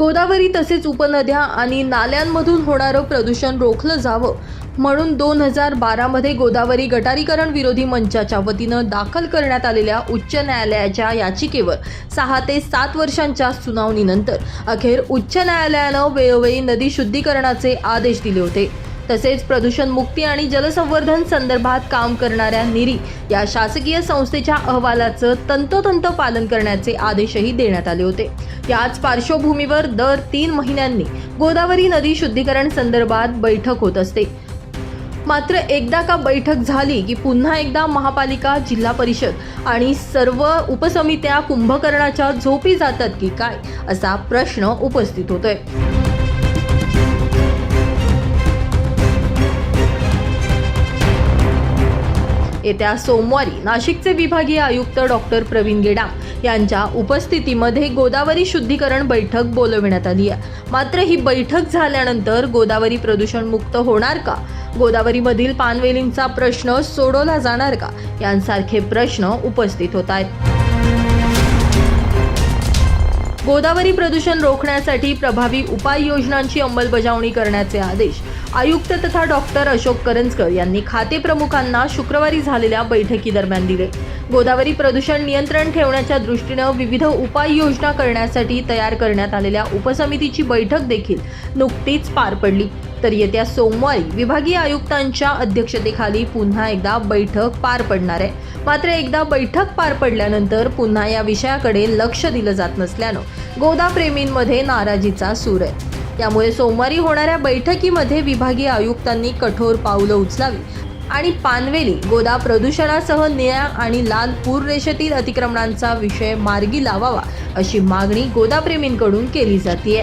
गोदावरी तसेच उपनद्या आणि नाल्यांमधून होणारं प्रदूषण रोखलं जावं म्हणून दोन हजार बारामध्ये गोदावरी गटारीकरण विरोधी मंचाच्या वतीनं दाखल करण्यात आलेल्या उच्च न्यायालयाच्या याचिकेवर सहा ते सात वर्षांच्या सुनावणीनंतर अखेर उच्च न्यायालयानं वेळोवेळी नदी शुद्धीकरणाचे आदेश दिले होते. तसेच प्रदूषण मुक्ती आणि जलसंवर्धन संदर्भात काम करणाऱ्या निरी या शासकीय संस्थेच्या अहवालाचं तंतोतंत पालन करण्याचे आदेशही देण्यात आले होते. याच पार्श्वभूमीवर दर तीन महिन्यांनी गोदावरी नदी शुद्धीकरण संदर्भात बैठक होत असते. मात्र एकदा का बैठक झाली की पुन्हा एकदा महापालिका जिल्हा परिषद आणि सर्व उपसमित्या कुंभकर्णाच्या झोपी जातात की काय असा प्रश्न उपस्थित होतोय. येत्या सोमवारी नाशिकचे विभागीय आयुक्त डॉक्टर प्रवीण गेडाम यांच्या उपस्थितीमध्ये गोदावरी शुद्धीकरण बैठक बोलविण्यात आली आहे. मात्र ही बैठक झाल्यानंतर गोदावरी प्रदूषण मुक्त होणार का? गोदावरीमधील पानवेलींचा प्रश्न सोडवला जाणार का? यांसारखे प्रश्न उपस्थित होत आहेत. गोदावरी प्रदूषण रोखण्यासाठी प्रभावी उपाययोजनांची अंमलबजावणी करण्याचे आदेश आयुक्त तथा डॉक्टर अशोक करंजकर यांनी खाते प्रमुखांना शुक्रवारी झालेल्या बैठकीदरम्यान दिले. गोदावरी प्रदूषण नियंत्रण ठेवण्याच्या दृष्टीनं विविध उपाययोजना करण्यासाठी तयार करण्यात आलेल्या उपसमितीची बैठक देखील नुकतीच पार पडली. तर येत्या सोमवारी विभागीय आयुक्तांच्या अध्यक्षतेखाली पुन्हा एकदा बैठक पार पडणार आहे. मात्र एकदा बैठक पार पडल्यानंतर पुन्हा या विषयाकडे लक्ष दिलं जात नसल्यानं गोदाप्रेमींमध्ये नाराजीचा सूर आहे. त्यामुळे सोमवारी होणाऱ्या बैठकीमध्ये विभागीय आयुक्तांनी कठोर पावलं उचलावी आणि पानवेली गोदा प्रदूषणासह निळ्या आणि लाल पूररेषेतील अतिक्रमणांचा विषय मार्गी लावावा अशी मागणी गोदाप्रेमींकडून केली जाते